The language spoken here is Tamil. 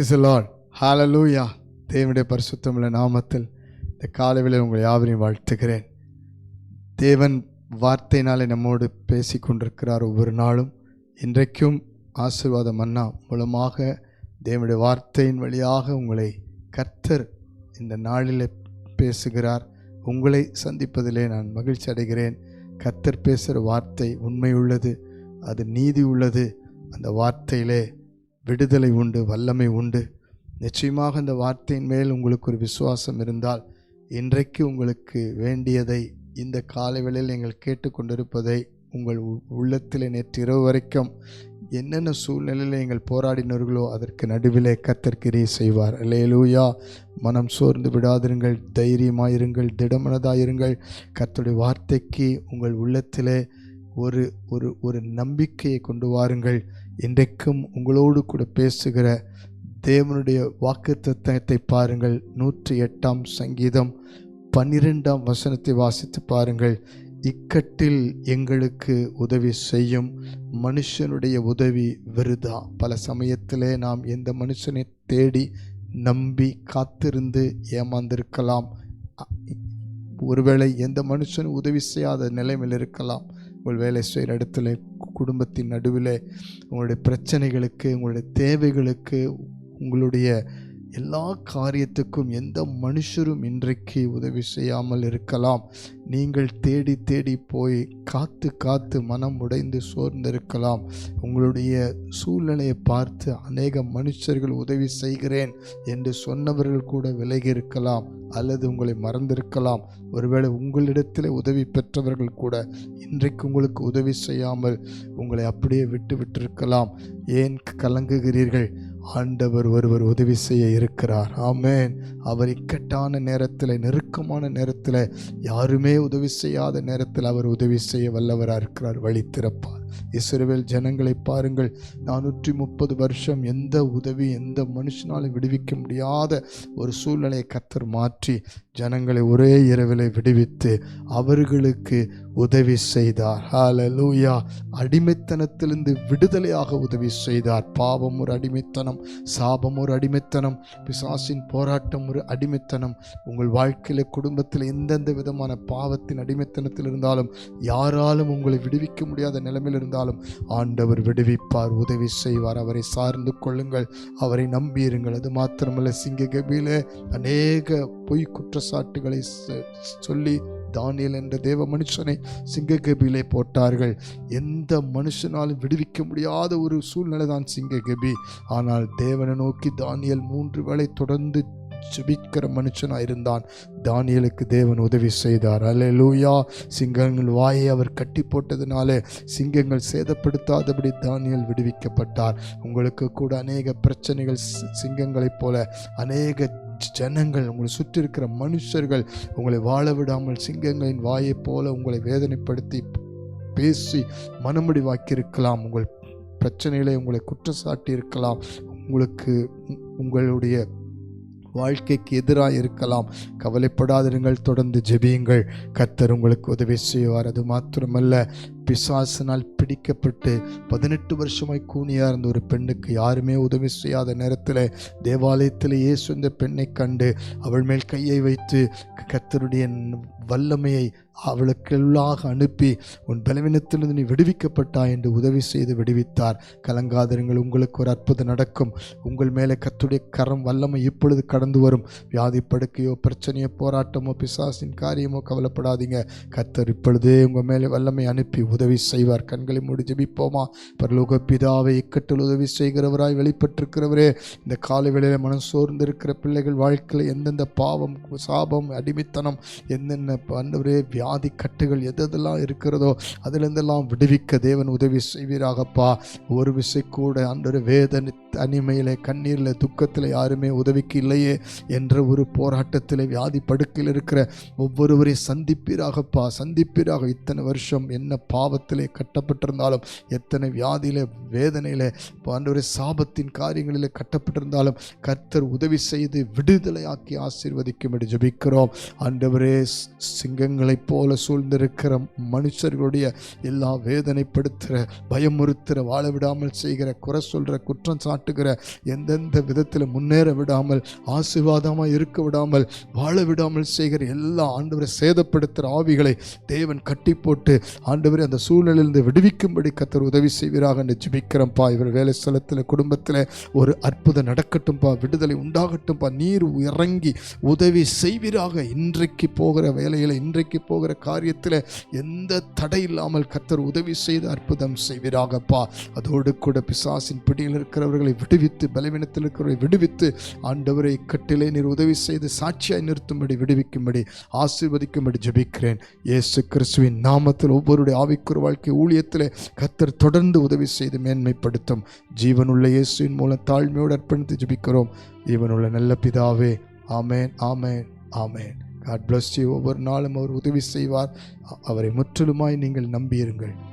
பிரைஸ் லார்ட் ஹாலலூயா தேவனுடைய பரிசுத்தமுள்ள நாமத்தில் இந்த காலவில் உங்களை யாவரையும் வாழ்த்துகிறேன். தேவன் வார்த்தையினாலே நம்மோடு பேசி கொண்டிருக்கிறார் ஒவ்வொரு நாளும். இன்றைக்கும் ஆசீர்வாதம் அண்ணா மூலமாக தேவனுடைய வார்த்தையின் வழியாக உங்களை கர்த்தர் இந்த நாளில் பேசுகிறார். உங்களை சந்திப்பதிலே நான் மகிழ்ச்சி அடைகிறேன். கர்த்தர் பேசுகிற வார்த்தை உண்மை உள்ளது அது நீதி உள்ளது. அந்த வார்த்தையிலே விடுதலை உண்டு வல்லமை உண்டு. நிச்சயமாக அந்த வார்த்தையின் மேல் உங்களுக்கு ஒரு விசுவாசம் இருந்தால் இன்றைக்கு உங்களுக்கு வேண்டியதை இந்த காலை வேளையில் நீங்கள் கேட்டுக்கொண்டிருப்பதை உங்கள் உள்ளத்தில் நேற்று இரவு வரைக்கும் என்னென்ன சூழ்நிலையில் நீங்கள் போராடினீர்களோ அதற்கு நடுவிலே கர்த்தர் செய்வார். லூயா மனம் சோர்ந்து விடாதிருங்கள் தைரியமாயிருங்கள் திடமனதாயிருங்கள். கர்த்தருடைய வார்த்தைக்கு உங்கள் உள்ளத்திலே ஒரு ஒரு ஒரு நம்பிக்கையை கொண்டு வாருங்கள். இன்றைக்கும் உங்களோடு கூட பேசுகிற தேவனுடைய வாக்குத்தத்தத்தை பாருங்கள். நூற்றி எட்டாம் சங்கீதம் பன்னிரெண்டாம் வசனத்தை வாசித்து பாருங்கள். இக்கட்டில் எங்களுக்கு உதவி செய்யும் மனுஷனுடைய உதவி விருதா? பல சமயத்திலே நாம் எந்த மனுஷனை தேடி நம்பி காத்திருந்து ஏமாந்திருக்கலாம். ஒருவேளை எந்த மனுஷனும் உதவி செய்யாத நிலைமையில் இருக்கலாம். உங்கள் வேலை செய்கிற இடத்துல குடும்பத்தின் நடுவில் உங்களுடைய பிரச்சனைகளுக்கு உங்களுடைய தேவைகளுக்கு உங்களுடைய எல்லா காரியத்துக்கும் எந்த மனுஷரும் இன்றைக்கு உதவி செய்யாமல் இருக்கலாம். நீங்கள் தேடி தேடி போய் காத்து காத்து மனம் உடைந்து சோர்ந்திருக்கலாம். உங்களுடைய சூழ்நிலையை பார்த்து அநேக மனுஷர்கள் உதவி செய்கிறேன் என்று சொன்னவர்கள் கூட விலகி இருக்கலாம் அல்லது உங்களை மறந்திருக்கலாம். ஒருவேளை உங்களிடத்தில் உதவி பெற்றவர்கள் கூட இன்றைக்கு உங்களுக்கு உதவி செய்யாமல் உங்களை அப்படியே விட்டு விட்டிருக்கலாம். ஏன் கலங்குகிறீர்கள்? ஆண்டவர் ஒருவர் உதவி செய்ய இருக்கிறார். ஆமேன். அவர் இக்கட்டான நேரத்தில் நெருக்கமான நேரத்தில் யாருமே உதவி செய்யாத நேரத்தில் அவர் உதவி செய்ய வல்லவராக இருக்கிறார். வழி திறப்பார். இஸ்ரவேல் ஜனங்களை பாருங்கள். நானூற்றி முப்பது வருஷம் எந்த உதவி எந்த மனுஷனாலும் விடுவிக்க முடியாத ஒரு சூழ்நிலையை கத்தர் மாற்றி ஜனங்களை ஒரே இரவிலை விடுவித்து அவர்களுக்கு உதவி செய்தார். ஹாலலூயா அடிமைத்தனத்திலிருந்து விடுதலையாக உதவி செய்தார். பாவம் ஒரு அடிமைத்தனம் சாபம் ஒரு அடிமைத்தனம் பிசாசின் போராட்டம் ஒரு அடிமைத்தனம். உங்கள் வாழ்க்கையில் குடும்பத்தில் எந்தெந்த விதமான பாவத்தின் அடிமைத்தனத்தில் இருந்தாலும் யாராலும் உங்களை விடுவிக்க முடியாத நிலைமையில் இருந்தாலும் ஆண்டவர் விடுவிப்பார் உதவி செய்வார். அவரை சார்ந்து கொள்ளுங்கள் அவரை நம்பியிருங்கள் அது மாத்திரமல்ல சிங்க கபில அநேக பொய் குற்றச்சாட்டுகளை சொல்லி தானியல் என்ற தேவ மனுஷனை சிங்ககபியிலே போட்டார்கள். எந்த மனுஷனாலும் விடுவிக்க முடியாத ஒரு சூழ்நிலை தான் சிங்ககபி. ஆனால் தேவனை நோக்கி தானியல் மூன்று வேளை தொடர்ந்து ஜெபிக்கிற மனுஷனாக இருந்தான். தானியலுக்கு தேவன் உதவி செய்தார். அல்ல லூயா சிங்கங்கள் வாயை அவர் கட்டி போட்டதுனாலே சிங்கங்கள் சேதப்படுத்தாதபடி தானியல் விடுவிக்கப்பட்டார். உங்களுக்கு கூட அநேக பிரச்சனைகள் சிங்கங்களைப் போல அநேக ஜனங்கள் உங்களை சுற்றி இருக்கிற மனுஷர்கள் உங்களை வாழ விடாமல் சிங்கங்களின் வாயைப் போல உங்களை வேதனைப்படுத்தி பேசி மனமுடிவாக்கியிருக்கலாம். உங்கள் பிரச்சனைகளை உங்களை குற்றச்சாட்டி இருக்கலாம் உங்களுக்கு உங்களுடைய வாழ்க்கைக்கு எதிராக இருக்கலாம். கவலைப்படாதிருங்கள் தொடர்ந்து ஜெபியுங்கள். கர்த்தர் உங்களுக்கு உதவி செய்வார். அது மாத்திரமல்ல பிசாசினால் பிடிக்கப்பட்டு பதினெட்டு வருஷமாய் கூனியாக இருந்த ஒரு பெண்ணுக்கு யாருமே உதவி செய்யாத நேரத்தில் தேவாலயத்தில் இயேசு இந்த பெண்ணை கண்டு அவள் மேல் கையை வைத்து கர்த்தருடைய வல்லமையை அவளுக்குள்ளாக அனுப்பி உன் பலவீனத்திலிருந்து நீ விடுவிக்கப்பட்டாய் என்று உதவி செய்து விடுவித்தார். கலங்காதிருங்கள் உங்களுக்கு ஒரு அற்புதம் நடக்கும். உங்கள் மேலே கத்துடைய கரம் வல்லமை இப்பொழுது கடந்து வரும். வியாதி படுக்கையோ பிரச்சனையோ போராட்டமோ பிசாசின் காரியமோ கவலைப்படாதீங்க. கர்த்தர் இப்பொழுதே உங்கள் மேலே வல்லமை அனுப்பி உதவி செய்வார். கண்களை மூடி ஜபிப்போமா? பரலோக பிதாவை இக்கட்டில் உதவி செய்கிறவராய் வெளிப்பட்டிருக்கிறவரே இந்த காலை வேளையில் மனம் சோர்ந்திருக்கிற பிள்ளைகள் வாழ்க்கையில் எந்தெந்த பாவம் சாபம் அடிமைத்தனம் என்னென்ன ஆண்டவரே வியாதி கட்டுகள் எதெல்லாம் இருக்கிறதோ அதிலிருந்தெல்லாம் விடுவிக்க தேவன் உதவி செய்வீராகப்பா. ஒரு விசை கூட ஆண்டவர் வேதனை தனிமையில் கண்ணீரில் துக்கத்தில் யாருமே உதவிக்கு இல்லையே என்ற ஒரு போராட்டத்தில் வியாதி படுக்கையில் இருக்கிற ஒவ்வொருவரையும் சந்திப்பீராகப்பா. சந்திப்பீராக இத்தனை வருஷம் என்ன பாவம் பாவத்திலே கட்டப்பட்டிருந்தாலும் எத்தனை வியாதியிலே வேதனையிலே ஆண்டவரே சாபத்தின் காரியங்களிலே கட்டப்பட்டிருந்தாலும் கர்த்தர் உதவி செய்து விடுதலையாக்கி ஆசீர்வதிக்கும்படி ஜபிக்கிறோம். ஆண்டவரே சிங்கங்களைப் போல சூழ்ந்திருக்கிற மனுஷர்களுடைய எல்லா வேதனைப்படுத்துகிற பயமுறுத்துகிற வாழ விடாமல் செய்கிற குறை சொல்கிற குற்றம் சாட்டுகிற எந்தெந்த விதத்தில் முன்னேற விடாமல் ஆசீர்வாதமாக இருக்க விடாமல் வாழ விடாமல் செய்கிற எல்லா ஆண்டவரை சேதப்படுத்துகிற ஆவிகளை தேவன் கட்டி போட்டு ஆண்டவரே அந்த சூழலிலிருந்து விடுவிக்கும்படி கத்தர் உதவி செய்வீராக. என்று ஜெபிக்கிறோம்ப்பா இவர் வேலை ஸ்தலத்தில் குடும்பத்தில் ஒரு அற்புதம் நடக்கட்டும்பா. விடுதலை உண்டாகட்டும்பா. நீர் இறங்கி உதவி செய்வீராக. இன்றைக்கு போகிற வேலையில் இன்றைக்கு போகிற காரியத்தில் எந்த தடை இல்லாமல் கத்தர் உதவி செய்து அற்புதம் செய்வீராகப்பா. அதோடு கூட பிசாசின் பிடியில் இருக்கிறவர்களை விடுவித்து பலவீனத்தில் இருக்கிறவர்களை விடுவித்து ஆண்டவரை கட்டிலே நீர் உதவி செய்து சாட்சியாய் நிறுத்தும்படி விடுவிக்கும்படி ஆசீர்வதிக்கும்படி ஜபிக்கிறேன். இயேசு கிறிஸ்துவின் நாமத்தில் ஒவ்வொருடைய ஆவிக்குற வாழ்க்கை ஊழியத்தில் கத்தர் தொடர்ந்து உதவி செய்து மேன்மைப்படுத்தும். ஜீவனுள்ள இயேசுவின் மூலம் தாழ்மையோடு அர்ப்பணித்து ஜபிக்கிறோம். ஜீவனுள்ள நல்ல பிதாவே ஆமேன் ஆமேன் ஆமேன். God bless you. ஒவ்வொரு நாளும் அவர் உதவி செய்வார். அவரை முற்றிலுமாய் நீங்கள் நம்பியிருங்கள்.